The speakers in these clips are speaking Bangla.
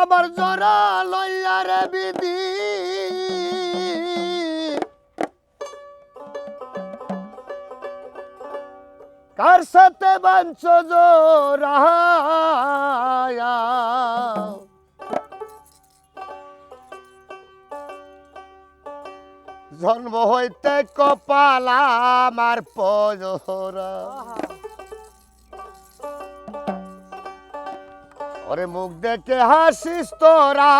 আমার জরা লইয়া রে বিধি। কার সাথে বাঞ্চ জোরায়া জন্ম হইতে কপাল আমার পজরা। ওরে মুখ দেখে হাসিস তোরা।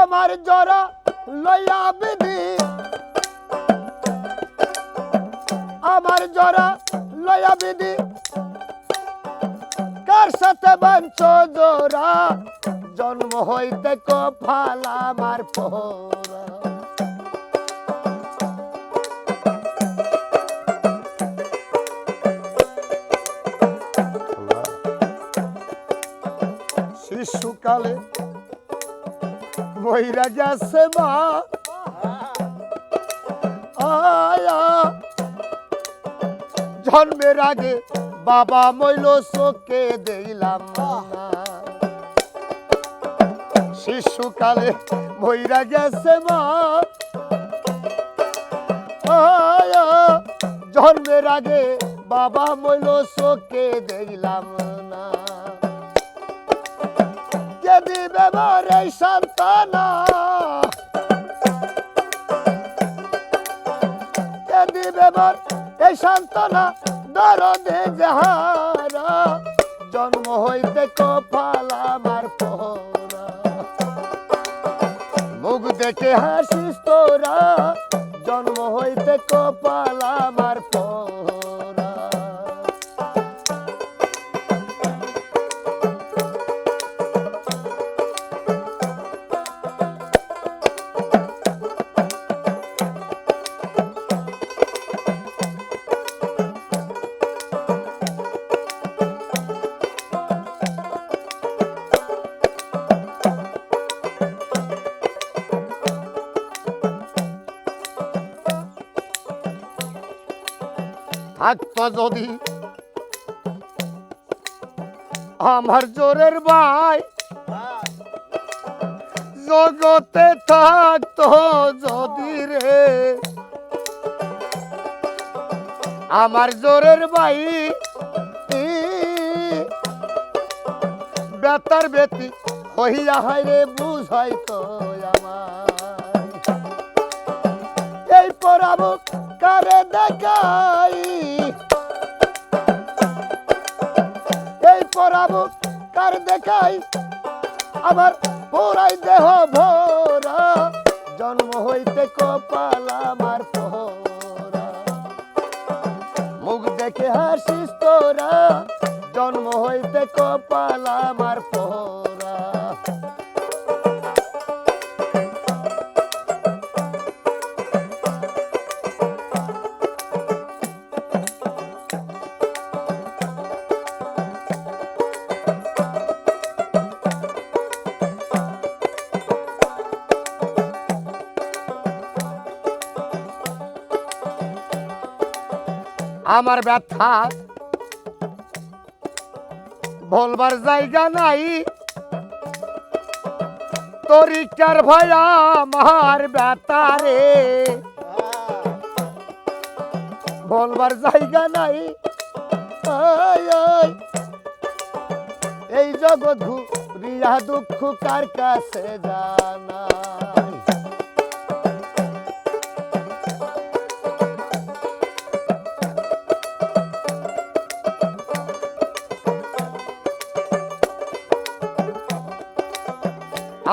আমার জরা লয়া বিধি আমার জরা লয়া বিধি কার সাথে বাঞ্চ জোরা জন্ম হইতে কপাল আমার পোরা শিশুকালে মহিরা গেছে মা। আয়া। জন্মের আগে বাবা মইল চোখে দিলাম শিশুকালে মহিরা গেছে মা। আয়া। জন্মের আগে বাবা মইল চোখে দিলাম কে দিবে মোর সন্তানা কে দিবে মোর এই সন্তানা দরদে যাহারা জন্ম হইতে কপাল আমার পোরা মুখ দেখে হাসিস তোরা জন্ম হইতে কপাল আমার পোরা থাকতো যদি। আমার জোরের ভাই। জগতে থাকতো যদি রে। আমার জোরের ভাই। বেতার বেতি হইয়া হায় রে, বুঝাইতো আমার এই পরাব কারে দেখাই। এই পরাব কার দেখাই? আমার পুরাই দেহ ভোরা, জন্ম হইতে কপাল আমার পোরা মুখ দেখে হাসিস তোরা, জন্ম হইতে কপাল আমার পোরা আমার ব্যথা। বলবার জায়গা নাই। তরিকার ভয়া আমার ব্যথা রে। বলবার জায়গা নাই। এই জগৎ ঘুরিয়া দুঃখ কার কাছে জানাই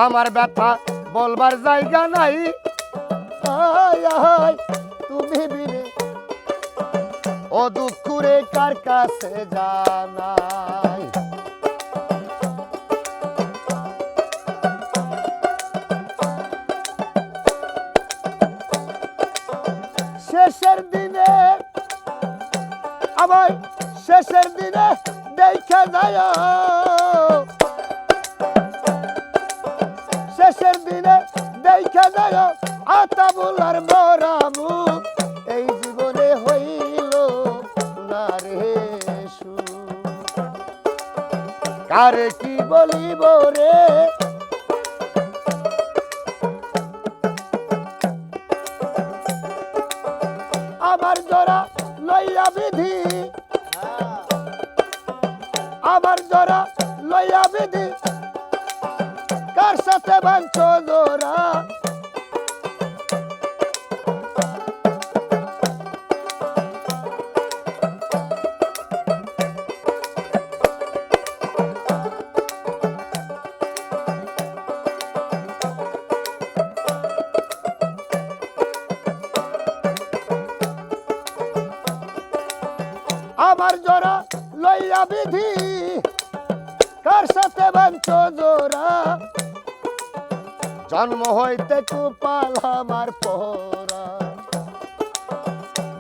আমার ব্যথা বলবার জায়গা নাই। তুমি বিনে। ও দুঃখ রে কার কাছে জানাই? শেষের দিনে আবার শেষের দিনে দেখা যায়। দিনে দেখা যায় আতা বুলার মরামু। এই জীবনে হইল না রে কারে কি বলিব রে? আমার জরা লইয়া বিধি। হ্যাঁ। আমার জরা লইয়া বিধি। কার সাথে বাঞ্চ জোরা আমার জোরা লইয়া বিধি কার সাথে বাঞ্চ জোরা জন্ম হইতে কুপাল আমার পোরা।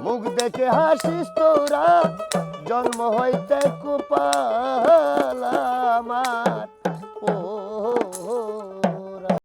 মুখ দেখে হাসিস তোরা জন্ম হইতে কুপাল আমার